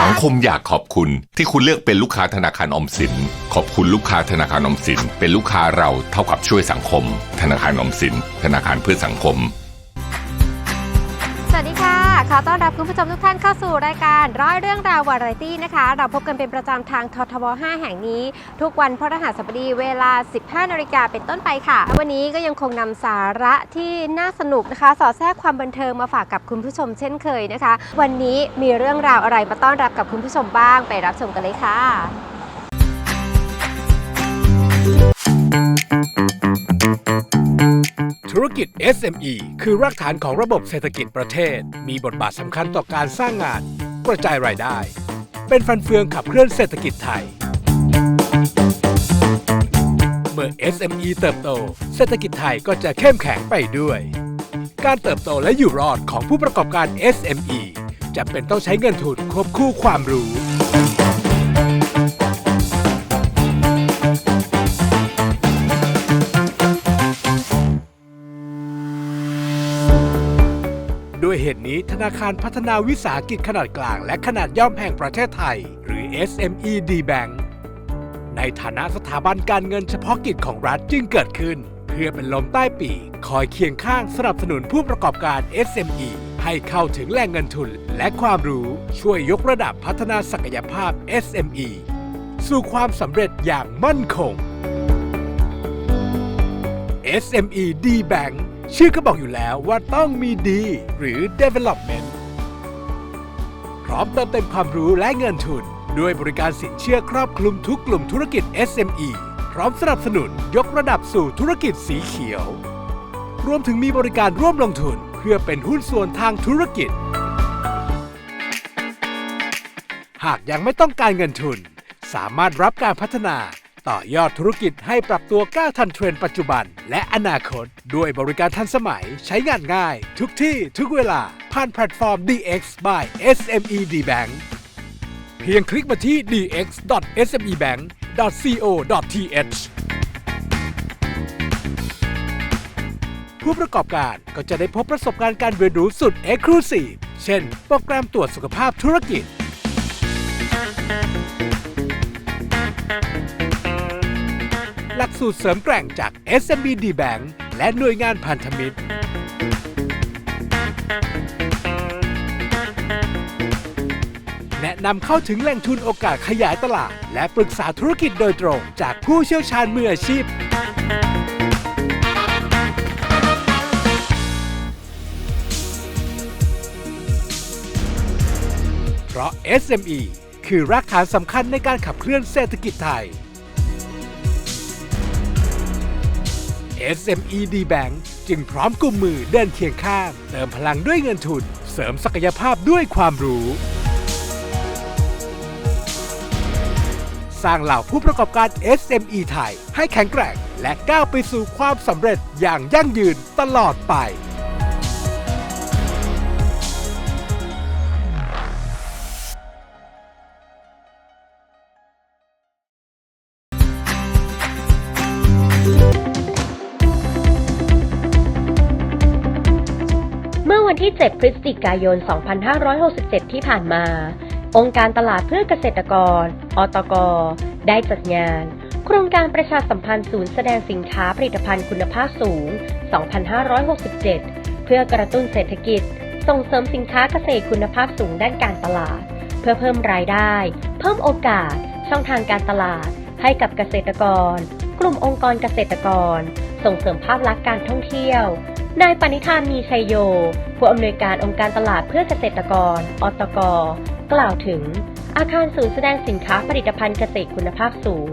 สังคมอยากขอบคุณที่คุณเลือกเป็นลูกค้าธนาคารออมสิน ขอบคุณลูกค้าธนาคารออมสิน เป็นลูกค้าเราเท่ากับช่วยสังคม ธนาคารออมสิน ธนาคารเพื่อสังคม สวัสดีค่ะ ขอต้อนรับคุณผู้ชมทุกท่านเข้าสู่รายการร้อยเรื่องราววาไรตี้นะคะ เราพบกันเป็นประจำทางททบ 5 แห่งนี้ ทุกวันพฤหัสบดีเวลา 15 นาฬิกาเป็นต้นไปค่ะ วันนี้ก็ยังคงนำสาระที่น่าสนุกนะคะ สอดแทรกความบันเทิงมาฝากกับคุณผู้ชมเช่นเคยนะคะ วันนี้มีเรื่องราวอะไรมาต้อนรับกับคุณผู้ชมบ้างไปรับชมกันเลยค่ะ ธุรกิจ SME คือรากฐานของระบบเศรษฐกิจประเทศ มีบทบาทสำคัญต่อการสร้างงาน กระจายรายได้ เป็นฟันเฟืองขับเคลื่อนเศรษฐกิจไทย เมื่อ SME เติบโต เศรษฐกิจไทยก็จะเข้มแข็งไปด้วย การเติบโตและอยู่รอดของผู้ประกอบการ SME จะเป็นต้องใช้เงินทุนควบคู่ความรู้ เหตุนี้ธนาคารพัฒนาวิสาหกิจขนาดกลาง และขนาดย่อมแห่งประเทศไทย หรือ SME D Bank ในฐานะสถาบันการเงินเฉพาะกิจของรัฐจึงเกิดขึ้น เพื่อเป็นลมใต้ปีกคอยเคียงข้างสนับสนุนผู้ประกอบการ SME ให้เข้าถึงแหล่งเงินทุนและความรู้ช่วยยกระดับพัฒนาศักยภาพ SME สู่ความสำเร็จอย่างมั่นคง SME D Bank ชื่อก็บอกอยู่แล้วว่าต้องมีดีหรือ Development พร้อมเติมเต็มความรู้และเงินทุน ด้วยบริการสินเชื่อครอบคลุมทุกกลุ่มธุรกิจ SME พร้อมสนับสนุนยกระดับสู่ธุรกิจสีเขียว รวมถึงมีบริการร่วมลงทุนเพื่อเป็นหุ้นส่วนทางธุรกิจ หากยังไม่ต้องการเงินทุน สามารถรับการพัฒนา ต่อยอดธุรกิจให้ปรับตัวก้าวทันเทรนด์ปัจจุบัน และอนาคต ด้วยบริการทันสมัยใช้งานง่าย ทุกที่ทุกเวลา ผ่านแพลตฟอร์ม DX by SME D Bank เพียงคลิกมาที่ dx.smebank.co.th ผู้ประกอบการก็จะได้พบประสบการณ์การเรียนรู้สุด Exclusive เช่น โปรแกรมตรวจสุขภาพธุรกิจ หลักสูตรเสริมแกร่งจาก SMB D Bank และหน่วยงานพันธมิตร แนะนำเข้าถึงแหล่งทุนโอกาสขยายตลาด และปรึกษาธุรกิจโดยตรงจากผู้เชี่ยวชาญมืออาชีพ เพราะ SME คือรากฐานสำคัญในการขับเคลื่อนเศรษฐกิจไทย SME D Bank จึงพร้อมกุมมือเดินเคียงข้างเติมพลังด้วยเงินทุน เสริมศักยภาพด้วยความรู้ สร้างเหล่าผู้ประกอบการ SME ไทยให้แข็งแกร่ง และก้าวไปสู่ความสำเร็จอย่างยั่งยืนตลอดไป ที่ 7 พฤศจิกายน 2567 ที่ผ่านมา องค์การตลาดเพื่อเกษตรกร อตก ได้จัดงาน โครงการประชาสัมพันธ์ศูนย์แสดงสินค้าผลิตภัณฑ์คุณภาพสูง 2567 เพื่อกระตุ้นเศรษฐกิจ ส่งเสริมสินค้าเกษตรคุณภาพสูงด้านการตลาด เพื่อเพิ่มรายได้ เพิ่มโอกาส ช่องทางการตลาด ให้กับเกษตรกร กลุ่มองค์กรเกษตรกร ส่งเสริมภาพลักษณ์การท่องเที่ยว นายปณิธานมีชัยโย ผู้อำนวยการองค์การตลาดเพื่อเกษตรกร อตก กล่าวถึง อาคารศูนย์แสดงสินค้าผลิตภัณฑ์เกษตรคุณภาพสูง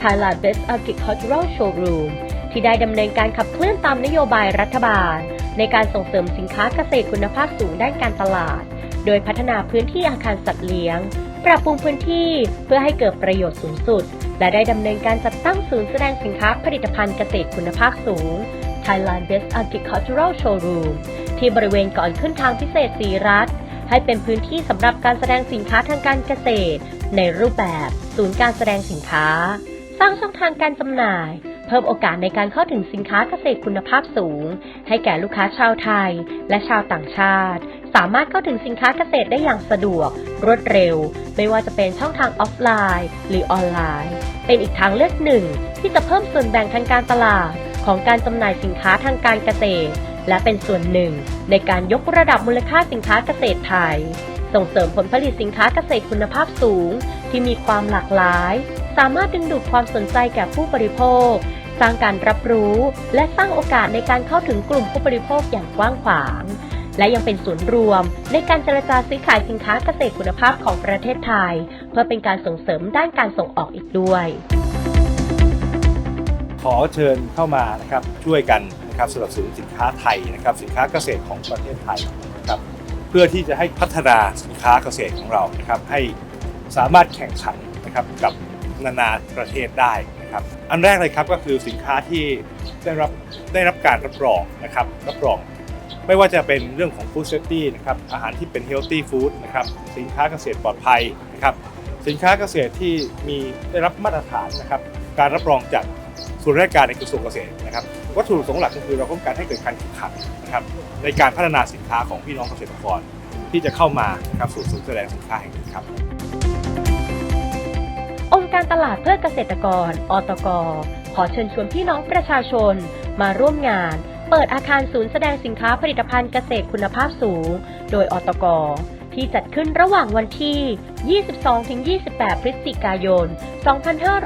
Thailand Best Agricultural Showroom ที่ได้ดำเนินการขับเคลื่อนตามนโยบายรัฐบาล ในการส่งเสริมสินค้าเกษตรคุณภาพสูงด้านการตลาด โดยพัฒนาพื้นที่อาคารสัตว์เลี้ยง ปรับปรุงพื้นที่เพื่อให้เกิดประโยชน์สูงสุด และได้ดำเนินการจัดตั้งศูนย์แสดงสินค้าผลิตภัณฑ์เกษตรคุณภาพสูง Thailand Best Agricultural Showroom ที่บริเวณก่อนขึ้นทางพิเศษสีรัฐ ให้เป็นพื้นที่สำหรับการแสดงสินค้าทางการเกษตร ในรูปแบบศูนย์การแสดงสินค้า สร้างช่องทางการจำหน่าย เพิ่มโอกาสในการเข้าถึงสินค้าเกษตรคุณภาพสูง ให้แก่ลูกค้าชาวไทย และชาวต่างชาติ สามารถเข้าถึงสินค้าเกษตรได้อย่างสะดวก รวดเร็ว ไม่ว่าจะเป็นช่องทางออฟไลน์ หรือออนไลน์ เป็นอีกทางเลือกหนึ่งที่จะเพิ่มส่วนแบ่งทางการตลาด ของการจำหน่ายสินค้าทางการเกษตร และเป็นส่วนหนึ่ง ในการยกระดับมูลค่าสินค้าเกษตรไทย ส่งเสริมผลผลิตสินค้าเกษตรคุณภาพสูง ที่มีความหลากหลาย สามารถดึงดูดความสนใจแก่ผู้บริโภค สร้างการรับรู้ และสร้างโอกาสในการเข้าถึงกลุ่มผู้บริโภคอย่างกว้างขวาง และยังเป็นศูนย์รวม ในการเจรจาซื้อขายสินค้าเกษตรคุณภาพของประเทศไทย เพื่อเป็นการส่งเสริมด้านการส่งออกอีกด้วย ขอเชิญเข้ามานะครับช่วยกันนะครับสนับสนุนสินค้าไทยนะครับสินค้าเกษตรของประเทศไทยนะครับเพื่อที่จะให้พัฒนาสินค้าเกษตรของเรานะครับให้สามารถแข่งขันนะครับกับนานาประเทศได้นะครับอันแรกเลยครับก็คือสินค้าที่ได้รับได้รับการรับรองนะครับรับรอง ไม่ว่าจะเป็นเรื่องของ food safety นะครับอาหารที่เป็น healthy food นะครับสินค้าเกษตรปลอดภัยนะครับสินค้าเกษตรที่มีได้รับมาตรฐานนะครับการรับรองจาก ส่วนราชการในกระทรวงเกษตรนะครับวัตถุประสงค์หลักก็คือเราต้องการให้เกิดการแข่งขันนะครับในการพัฒนาสินค้าของพี่น้องเกษตรกรที่จะเข้ามานะครับสู่ศูนย์แสดงสินค้าแห่งนี้ครับ องค์การตลาดเพื่อเกษตรกร อตก ขอเชิญชวนพี่น้องประชาชน มาร่วมงาน เปิดอาคารศูนย์แสดงสินค้าผลิตภัณฑ์เกษตรคุณภาพสูง โดยอตก ที่จัดขึ้นระหว่างวันที่ 22-28 พฤศจิกายน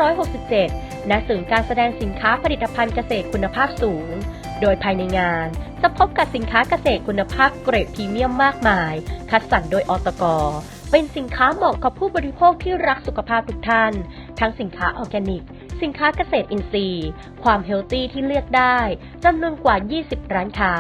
2567 ณศูนย์การแสดงสินค้าผลิตภัณฑ์เกษตรคุณภาพสูง โดยภายในงาน จะพบกับสินค้าเกษตรคุณภาพเกรดพรีเมียมมากมาย คัดสรรโดยอตกเป็นสินค้าเหมาะกับผู้บริโภคที่รักสุขภาพทุกท่าน ทั้งสินค้าออร์แกนิก สินค้าเกษตรอินทรีย์ ความเฮลตี้ที่เลือกได้จำนวนกว่า 20 ร้านค้า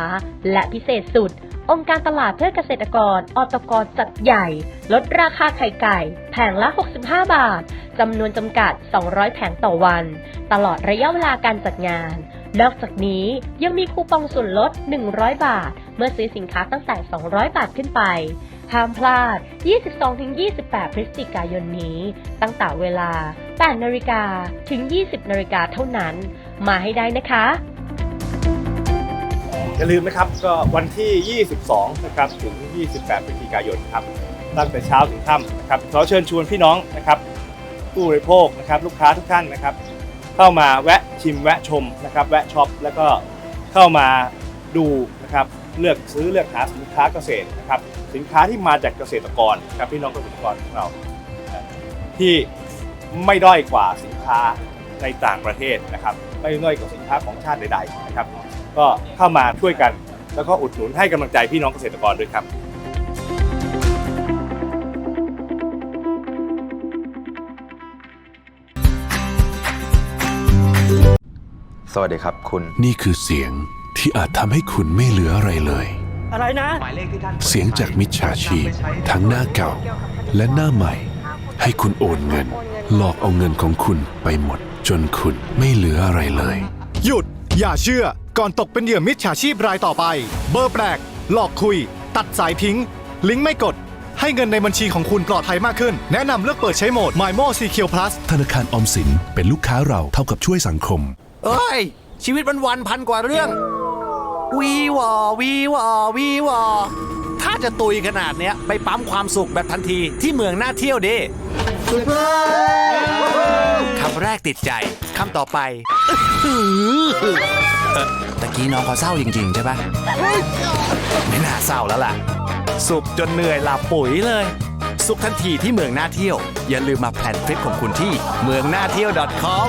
และพิเศษสุด องค์การตลาดเพื่อเกษตรกรอตกรจัดใหญ่ ลดราคาไข่ไก่ แผงละ 65 บาท จำนวนจำกัด 200 แผงต่อวัน ตลอดระยะเวลาการจัดงาน นอกจากนี้ยังมีคูปองส่วนลด 100 บาท เมื่อซื้อสินค้าตั้งแต่ 200 บาทขึ้นไป ห้ามพลาด 22-28 พฤศจิกายนนี้ ตั้งแต่เวลา 8 นาฬิกาถึง 20 นาฬิกาเท่านั้น มาให้ได้นะคะ อย่าลืมนะครับก็วันที่ 22 นะครับถึง 28พฤศจิกายนครับตั้งแต่เช้าถึงค่ำนะครับขอเชิญชวนพี่น้องนะครับผู้บริโภคนะครับลูกค้าทุกท่านนะครับ เข้ามาแวะชิมแวะชมนะครับแวะช็อปแล้วก็เข้ามาดูนะครับเลือกซื้อเลือกหาสินค้าเกษตรนะครับสินค้าที่มาจากเกษตรกรนะครับพี่น้องเกษตรกรของเรา ที่ไม่ด้อยกว่าสินค้าในต่างประเทศนะครับ ไม่ด้อยกว่าสินค้าของชาติใดๆนะครับ ก็เข้ามาช่วยกัน แล้วก็อุดหนุนให้กำลังใจพี่น้องเกษตรกรด้วยครับสวัสดีครับคุณ นี่คือเสียงที่อาจทำให้คุณไม่เหลืออะไรเลย อะไรนะเสียงจากมิจฉาชีพ ทั้งหน้าเก่าและหน้าใหม่ ให้คุณโอนเงิน หลอกเอาเงินของคุณไปหมด จนคุณไม่เหลืออะไรเลย หยุด อย่าเชื่อ ก่อนตกเป็นเหยื่อมิจฉาชีพรายต่อไป เบอร์แปลก หลอกคุย ตัดสายทิ้ง ลิงก์ไม่กด ให้เงินในบัญชีของคุณปลอดภัยมากขึ้น แนะนำเลือกเปิดใช้โหมด MyMo Secure Plus ธนาคารออมสินเป็นลูกค้าเราเท่ากับช่วยสังคม เอ้ย ชีวิตมันวันพันกว่าเรื่อง วีวอวีวอวีวอถ้าจะตุยขนาดเนี้ย ไปปั๊มความสุขแบบทันทีที่เมืองน่าเที่ยวดิคำแรกติดใจคำต่อไปเอ่อ ตะกี้น้องเขาเศร้าจริงๆใช่ปะไม่น่าเศร้าแล้วล่ะ สุบจนเหนื่อยหลับปุ๋ยเลย สุขทันทีที่เมืองน่าเที่ยว อย่าลืมมาแพลนทริปของคุณที่เมืองน่าเที่ยว .com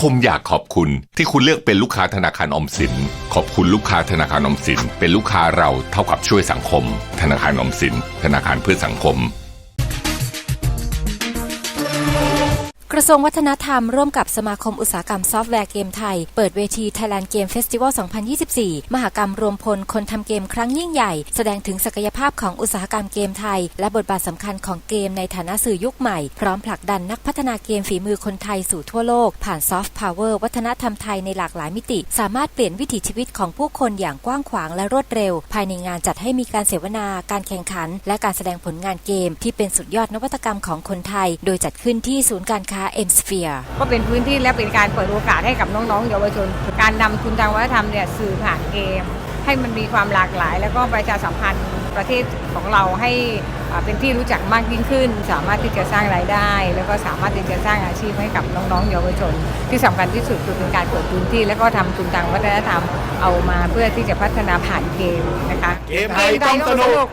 คมอยากขอบคุณที่คุณเลือกเป็นลูกค้าธนาคารอมสิน ขอบคุณลูกค้าธนาคารอมสิน เป็นลูกค้าเราเท่ากับช่วยสังคม ธนาคารอมสิน ธนาคารเพื่อสังคม ระทรวงวัฒนธรรมร่วมกับสมาคมอุตสาหกรรมซอฟต์แวร์เกมไทย เปิดเวที Thailand Game Festival 2024 มหกรรมรวมพลคนทำเกมครั้งยิ่งใหญ่ แสดงถึงศักยภาพของอุตสาหกรรมเกมไทย และบทบาทสำคัญของเกมในฐานะสื่อยุคใหม่ พร้อมผลักดันนักพัฒนาเกมฝีมือคนไทยสู่ทั่วโลก ผ่านซอฟต์พาวเวอร์วัฒนธรรมไทยในหลากหลายมิติ สามารถเปลี่ยนวิถีชีวิตของผู้คนอย่างกว้างขวางและรวดเร็ว ภายในงานจัดให้มีการเสวนาการแข่งขัน และการแสดงผลงานเกม ที่เป็นสุดยอดนวัตกรรมของคนไทย โดยจัดขึ้นที่ศูนย์การค้า M Sphere ก็เป็นพื้นที่และเป็นการเปิดโอกาสให้กับน้องๆเยาวชน การนำทุนทางวัฒนธรรมเนี่ยสื่อผ่านเกม ให้มันมีความหลากหลาย แล้วก็ประชาสัมพันธ์ประเทศของเราให้อ่าเป็นที่รู้จักมากยิ่งขึ้น สามารถที่จะสร้างรายได้ แล้วก็สามารถที่จะสร้างอาชีพให้กับน้องๆเยาวชน ที่สำคัญที่สุดคือเป็นการเปิดพื้นที่ แล้วก็ทำทุนทางวัฒนธรรมเอามาเพื่อที่จะพัฒนาผ่านเกมนะคะเกมไทยต้องสนุก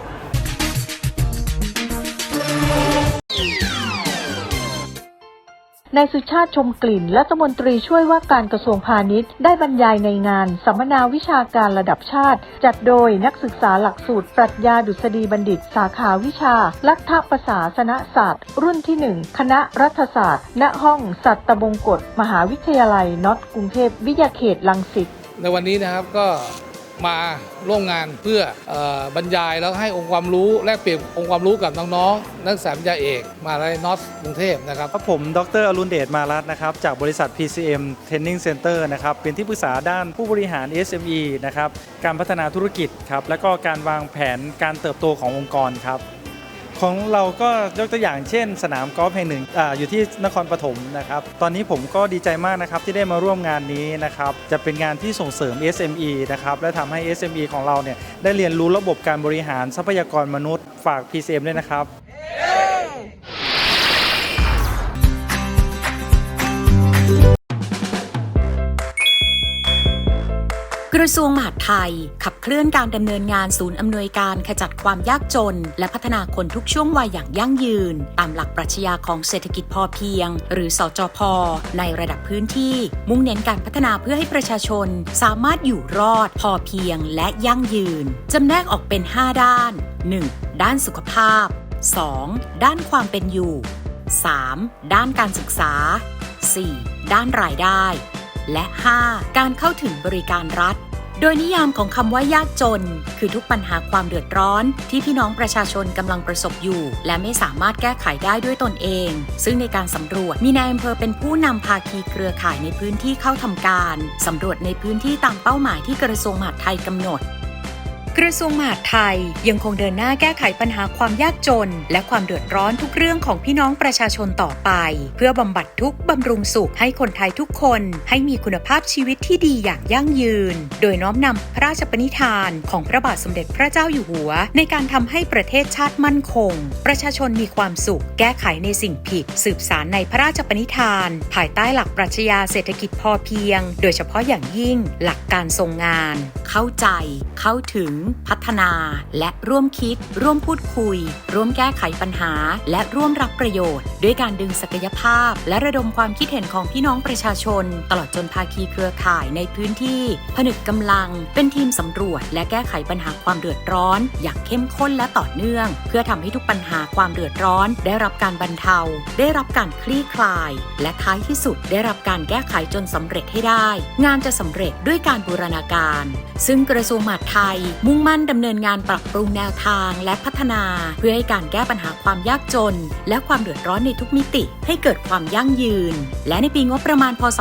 นายสุชาติชมกลิ่น รัฐมนตรีช่วยว่าการกระทรวงพาณิชย์ ได้บรรยายในงานสัมมนาวิชาการระดับชาติ จัดโดยนักศึกษาหลักสูตร ปรัชญาดุษฎีบัณฑิต สาขาวิชา ลัทธประศาสนศาสตร์ รุ่นที่ 1 คณะรัฐศาสตร์ ณห้องสัตบงกฎมหาวิทยาลัยน็อตกรุงเทพวิทยาเขตลังสิตในวันนี้นะครับก็ มาร่วมงานเพื่ออบรรยายแล้วให้องค์ความรู้แลกเปลี่ยนองค์ความรู้กับน้องๆนักศึกษาปริญญาเอกมาลัยนอสกรุงเทพนะครับครับผมดรอรุณเดชมารัตน์นะครับจากบริษัท PCM Training Center นะครับเป็นที่ปรึกษาด้านผู้บริหาร SME นะครับการพัฒนาธุรกิจครับและก็การวางแผนการเติบโตขององค์กรครับ ของเราก็ยกตัวอย่างเช่น สนามกอล์ฟแห่งหนึ่งออยู่ที่นครปฐมนะครับ ตอนนี้ผมก็ดีใจมากนะครับที่ได้มาร่วมงานนี้นะครับ จะเป็นงานที่ส่งเสริม SME นะครับ และทำให้ SME ของเราเนี่ยได้เรียนรู้ระบบการบริหารทรัพยากรมนุษย์ฝาก PCM ด้วยนะครับ กระทรวงมหาดไทย ขับเคลื่อนการดำเนินงานศูนย์อำนวยการขจัดความยากจน และพัฒนาคนทุกช่วงวัยอย่างยั่งยืน ตามหลักปรัชญาของเศรษฐกิจพอเพียง หรือสจพ ในระดับพื้นที่ มุ่งเน้นการพัฒนาเพื่อให้ประชาชน สามารถอยู่รอดพอเพียงและยั่งยืนจำแนกออกเป็น 5 ด้าน 1. ด้านสุขภาพ 2. ด้านความเป็นอยู่ 3. ด้านการศึกษา 4. ด้านรายได้ และ 5. การเข้าถึงบริการรัฐ โดยนิยามของคำว่ายากจน คือทุกปัญหาความเดือดร้อน ที่พี่น้องประชาชนกำลังประสบอยู่ และไม่สามารถแก้ไขได้ด้วยตนเอง ซึ่งในการสำรวจมีนายอำเภอเป็นผู้นำภาคีเครือข่ายในพื้นที่เข้าทำการสำรวจในพื้นที่ตามเป้าหมายที่กระทรวงมหาดไทยกำหนด กระทรวงมหาดไทยยังคงเดินหน้าแก้ไขปัญหาความยากจน และความเดือดร้อนทุกเรื่องของพี่น้องประชาชนต่อไป เพื่อบำบัดทุกข์บำรุงสุขให้คนไทยทุกคน ให้มีคุณภาพชีวิตที่ดีอย่างยั่งยืน โดยน้อมนำพระราชปณิธานของพระบาทสมเด็จพระเจ้าอยู่หัว ในการทำให้ประเทศชาติมั่นคง ประชาชนมีความสุข แก้ไขในสิ่งผิด สืบสารในพระราชปณิธาน ภายใต้หลักปรัชญาเศรษฐกิจพอเพียง โดยเฉพาะอย่างยิ่ง หลักการทรงงาน เข้าใจ เข้าถึงพัฒนา และร่วมคิด ร่วมพูดคุย ร่วมแก้ไขปัญหา และร่วมรับประโยชน์ ด้วยการดึงศักยภาพ และระดมความคิดเห็นของพี่น้องประชาชน ตลอดจนภาคีเครือข่ายในพื้นที่ ผนึกกำลัง เป็นทีมสำรวจ และแก้ไขปัญหาความเดือดร้อน อย่างเข้มข้นและต่อเนื่อง เพื่อทำให้ทุกปัญหาความเดือดร้อน ได้รับการบรรเทา ได้รับการคลี่คลาย และท้ายที่สุดได้รับการแก้ไขจนสำเร็จให้ได้ งานจะสำเร็จด้วยการบูรณาการ ซึ่งกระทรวงมหาดไทยมุ่งงมั่นดำเนินงานปรับปรุงแนวทางและพัฒนา เพื่อให้การแก้ปัญหาความยากจน และความเดือดร้อนในทุกมิติ ให้เกิดความยั่งยืน และในปีงบประมาณพศ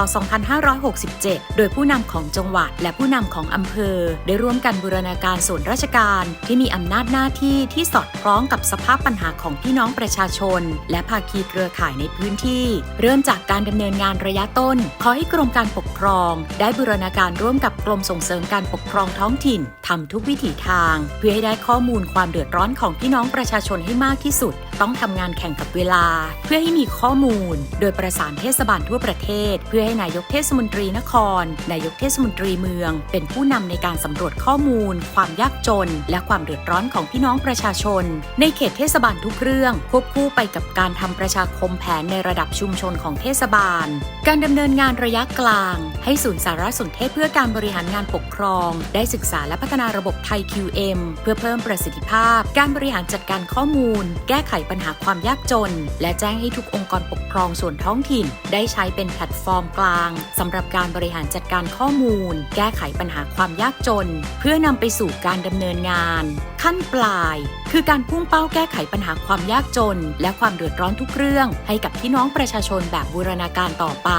2567 โดยผู้นำของจังหวัด และผู้นำของอำเภอ ได้ร่วมกันบูรณาการส่วนราชการ ที่มีอำนาจหน้าที่ที่สอดคล้องกับสภาพปัญหาของพี่น้องประชาชน และภาคีเครือข่ายในพื้นที่ เริ่มจากการดำเนินงานระยะต้น ขอให้กรมการปกครอง ได้บูรณาการร่วมกับกรมส่งเสริมการปกครองท้องถิ่นทำทุกวิธถีทาง เพื่อให้ได้ข้อมูลความเดือดร้อนของพี่น้องประชาชนให้มากที่สุด ต้องทำงานแข่งกับเวลา เพื่อให้มีข้อมูล โดยประสานเทศบาลทั่วประเทศ เพื่อให้นายกเทศมนตรีนคร นายกเทศมนตรีเมือง เป็นผู้นำในการสำรวจข้อมูล ความยากจน และความเดือดร้อนของพี่น้องประชาชน ในเขตเทศบาลทุกเรื่อง ควบคู่ไปกับการทำประชาคมแผนในระดับชุมชนของเทศบาล การดำเนินงานระยะกลาง ให้ศูนย์สารสนเทศเพื่อการบริหารงานปกครอง ได้ศึกษาและพัฒนาระบบไทย QM เพื่อเพิ่มประสิทธิภาพ การบริหารจัดการข้อมูล แก้ไขปัญหาความยากจน และแจ้งให้ทุกองค์กรปกครองส่วนท้องถิ่น ได้ใช้เป็นแพลตฟอร์มกลางสำหรับการบริหารจัดการข้อมูล แก้ไขปัญหาความยากจน เพื่อนำไปสู่การดำเนินงาน ขั้นปลาย คือการพุ่งเป้าแก้ไขปัญหาความยากจน และความเดือดร้อนทุกเรื่อง ให้กับพี่น้องประชาชนแบบบูรณาการต่อไป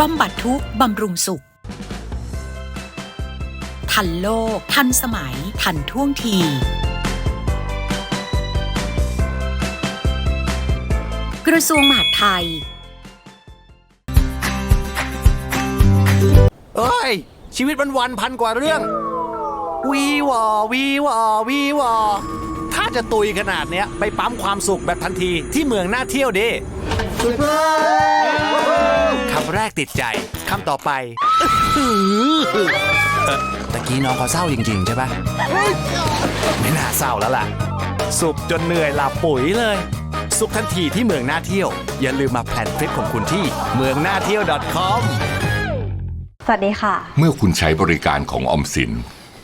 บำบัดทุกข์บำรุงสุข ทันโลก ทันสมัย ทันท่วงทีกระทรวงมหาดไทย เอ้ย ชีวิตวันวันๆพันกว่าเรื่อง วีวอวีวอวีวอถ้าจะตุยขนาดเนี้ย ไปปั๊มความสุขแบบทันทีที่เมืองน่าเที่ยวดิ คำแรกติดใจคำต่อไปอื้อหือเอ่อตะกี้น้องเขาเศร้าจริง ๆ ใช่ปะไม่น่าเศร้าแล้วล่ะ สุขจนเหนื่อยหลับปุ๋ยเลย สุขทันทีที่เมืองน่าเที่ยว อย่าลืมมาแพลนทริปของคุณที่เมืองน่าเที่ยว .com สวัสดีค่ะ เมื่อคุณใช้บริการของออมสิน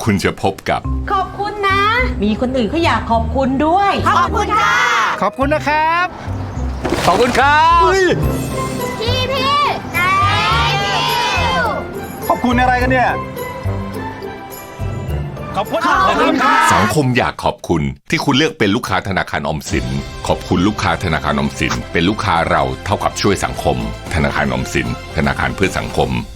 คุณจะพบกับ ขอบคุณนะ มีคนอื่นเขาอยากขอบคุณด้วย ขอบคุณค่ะ ขอบคุณนะครับ ขอบคุณครับ ขอบคุณอะไรกันเนี่ย ขอบคุณขอบคุณครับสังคมอยากขอบคุณที่คุณเลือกเป็นลูกค้าธนาคารออมสิน ขอบคุณลูกค้าธนาคารออมสิน เป็นลูกค้าเราเท่ากับช่วยสังคม ธนาคารออมสิน ธนาคารเพื่อสังคมรู้ว่าคุณสา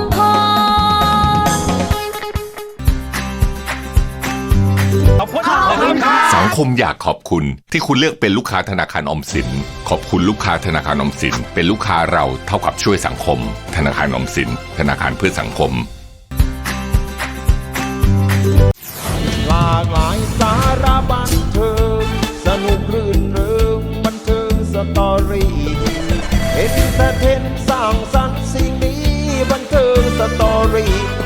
คุณครับสังคมอยากขอบคุณที่คุณเลือกเป็นลูกค้าธนาคารอมสิน ขอบคุณลูกค้าธนาคารอมสิน เป็นลูกค้าเราเท่ากับช่วยสังคม ธนาคารออมสิน ธนาคารเพื่อสังคม หลากหลายสาระบันเทิงสนุกรื่นเริงบันเทิงสตอรี่เอ็นเตอร์เทนสร้างสรรค์สิ่งนี้บันเทิงสตอรี่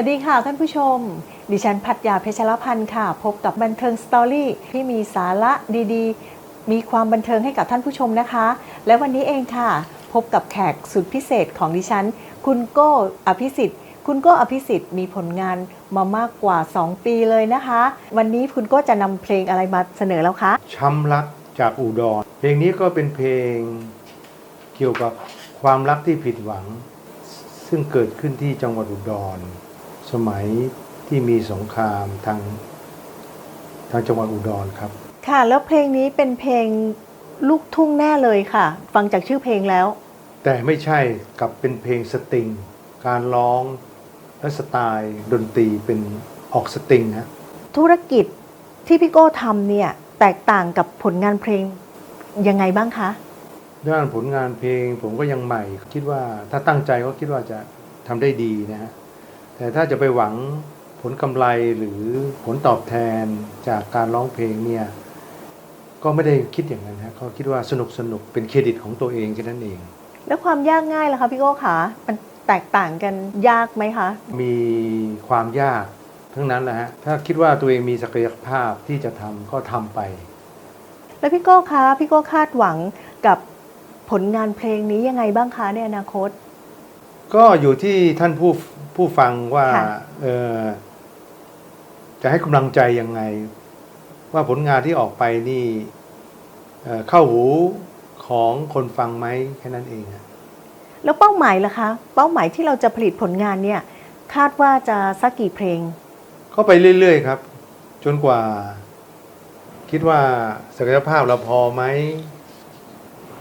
วัสดีค่ะท่านผู้ชม ดิฉันพัทยาเพชรพันธ์ค่ะ พบกับบันเทิงสตอรี่ที่มีสาระดีๆ มีความบันเทิงให้กับท่านผู้ชมนะคะ และวันนี้เองค่ะ พบกับแขกสุดพิเศษของดิฉัน คุณโก้อภิสิทธิ์ คุณโก้อภิสิทธิ์มีผลงานมามากกว่า 2 ปีเลยนะคะ วันนี้คุณโก้จะนำเพลงอะไรมาเสนอแล้วคะช้ำรักจากอุดร เพลงนี้ก็เป็นเพลงเกี่ยวกับความรักที่ผิดหวัง ซึ่งเกิดขึ้นที่จังหวัดอุดร สมัยที่มีสงครามทางทางจังหวัดอุดรครับ ค่ะ แล้วเพลงนี้เป็นเพลงลูกทุ่งแน่เลยค่ะ ฟังจากชื่อเพลงแล้ว แต่ไม่ใช่กับเป็นเพลงสตริง การร้องและสไตล์ดนตรีเป็นออกสตริงฮะธุรกิจที่พี่โก้ทำเนี่ยแตกต่างกับผลงานเพลงยังไงบ้างคะ ด้านผลงานเพลงผมก็ยังใหม่ คิดว่าถ้าตั้งใจก็คิดว่าจะทำได้ดีนะฮะ แต่ถ้าจะไปหวังผลกำไรหรือผลตอบแทนจากการร้องเพลงเนี่ยก็ไม่ได้คิดอย่างนั้นฮะก็คิดว่าสนุกสนุกเป็นเครดิตของตัวเองแค่นั้นเอง แล้วความยากง่ายล่ะคะพี่โก้คะมันแตกต่างกันยากไหมคะ มีความยากทั้งนั้นแหละฮะถ้าคิดว่าตัวเองมีศักยภาพที่จะทำก็ทำไป แล้วพี่โก้คะพี่โก้คาดหวังกับผลงานเพลงนี้ยังไงบ้างคะในอนาคต ก็อยู่ที่ท่านผู้ผู้ฟังว่า ค่ะ เออจะให้กำลังใจยังไง ว่าผลงานที่ออกไปนี่เอ่อเข้าหูของคนฟังไหมแค่นั้นเองอะ แล้วเป้าหมายล่ะคะ เป้าหมายที่เราจะผลิตผลงานเนี่ย คาดว่าจะสักกี่เพลง ก็ไปเรื่อย ๆ ครับ จนกว่า คิดว่าศักยภาพเราพอไหม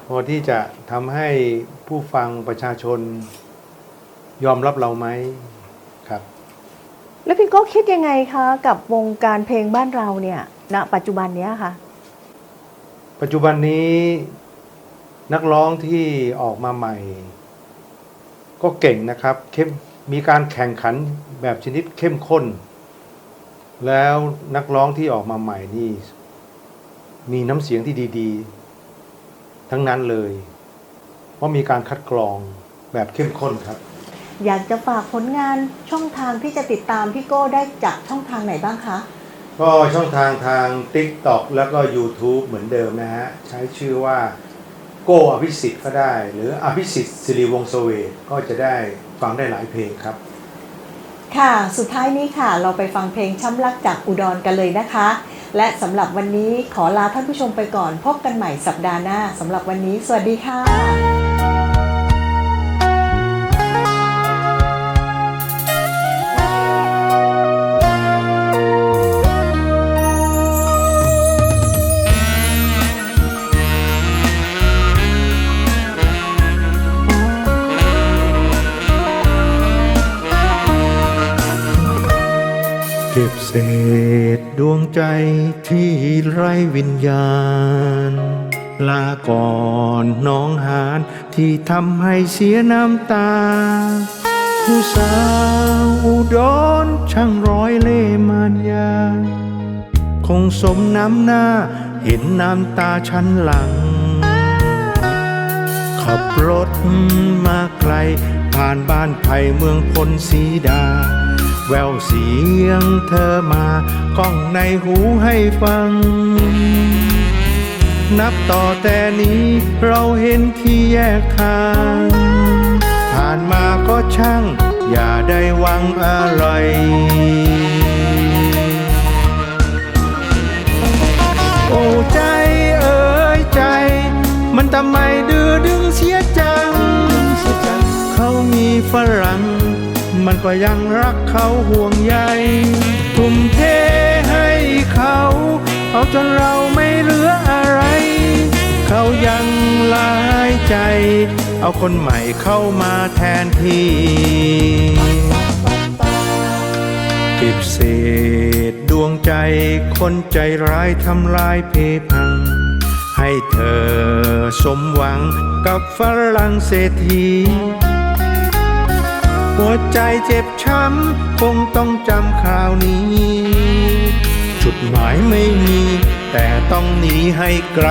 พอที่จะทำให้ผู้ฟังประชาชน ยอมรับเราไหมครับ แล้วพี่โก้คิดยังไงคะ กับวงการเพลงบ้านเราเนี่ยณปัจจุบันเนี้ยค่ะ ปัจจุบันนี้นักร้องที่ออกมาใหม่ ก็เก่งนะครับเข้มมีการแข่งขันแบบชนิดเข้มข้น แล้วนักร้องที่ออกมาใหม่นี่ มีน้ำเสียงที่ดีๆ ทั้งนั้นเลย เพราะมีการคัดกรองแบบเข้มข้นครับ อยากจะฝากผลงานช่องทางที่จะติดตามพี่โก้ได้จากช่องทางไหนบ้างคะ ก็ช่องทางทาง TikTok แล้วก็ YouTube เหมือนเดิมนะฮะ ใช้ชื่อว่าโก้อภิสิทธิ์ก็ได้ หรืออภิสิทธิ์สิริวงศ์เสเวทก็จะได้ฟังได้หลายเพลงครับ ค่ะ สุดท้ายนี้ค่ะ เราไปฟังเพลงช้ำรักจากอุดรกันเลยนะคะ และสำหรับวันนี้ขอลาท่านผู้ชมไปก่อน พบกันใหม่สัปดาห์หน้าสำหรับวันนี้ สวัสดีค่ะ ษดวงใจที่ไร้วิญญาณ ลาก่อนน้องหานที่ทำให้เสียน้ำตา ผู้สาวอุดรช่างร้อยเล่มานยา คงสมน้ำหน้าเห็นน้ำตาฉันหลัง ขับรถมาไกลผ่านบ้านไผ่เมืองพลสีดา แววเสียงเธอมาก้องในหูให้ฟัง นับต่อแต่นี้เราเห็นที่แยกทาง ผ่านมาก็ช่าง อย่าได้หวังอะไรโอ้ใจเอ๋ยใจ มันทำไมดื้อดึงเสียจัง เขามีฝรั่ง มันก็ยังรักเขาห่วงใยทุ่มเทให้เขา เอาจนเราไม่เหลืออะไร เขายังลายใจ เอาคนใหม่เข้ามาแทนที่เก็บเศษดวงใจคนใจร้ายทำลายเพพัง ให้เธอสมหวังกับฝรั่งเศรษฐี หัวใจเจ็บช้ำ คงต้องจำคราวนี้ จุดหมายไม่มี แต่ต้องหนีให้ไกล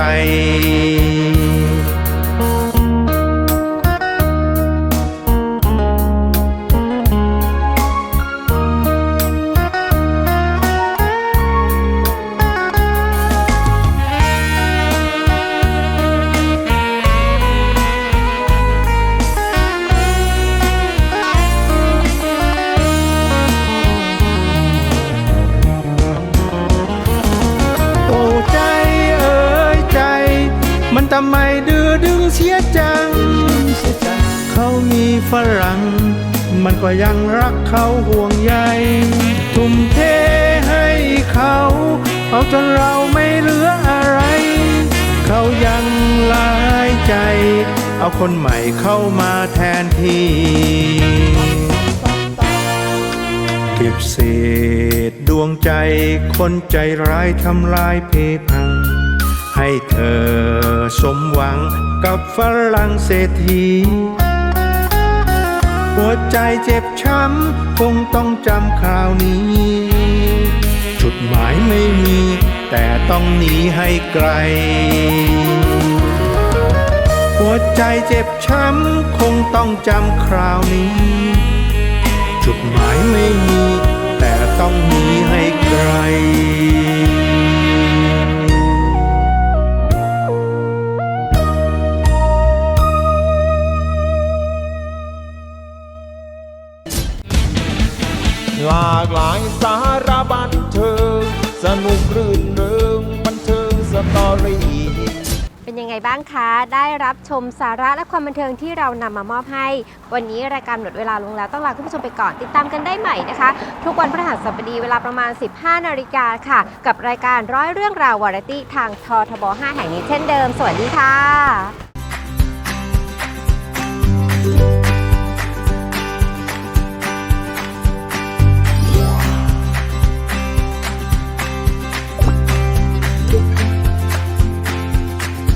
ก็ยังรักเขาห่วงใยทุ่มเทให้เขาเอาจนเราไม่เหลืออะไร เขายังลายใจ เอาคนใหม่เข้ามาแทนที่เก็บเศษดวงใจคนใจร้ายทำลายเพพัง ให้เธอสมหวังกับฝรั่งเศรษฐี หัวใจเจ็บช้ำ คงต้องจำคราวนี้ จุดหมายไม่มี แต่ต้องหนีให้ไกล หัวใจเจ็บช้ำ คงต้องจำคราวนี้ จุดหมายไม่มี แต่ต้องมีให้ไกล บ้างคะ ได้รับชมสาระและความบันเทิงที่เรานำมามอบให้ วันนี้รายการหมดเวลาลงแล้วต้องลาคุณผู้ชมไปก่อน ติดตามกันได้ใหม่นะคะ ทุกวันพฤหัสบดีเวลาประมาณ 15 นาฬิกาค่ะ กับรายการร้อยเรื่องราววาไรตี้ทางททบ 5 แห่งนี้เช่นเดิม สวัสดีค่ะ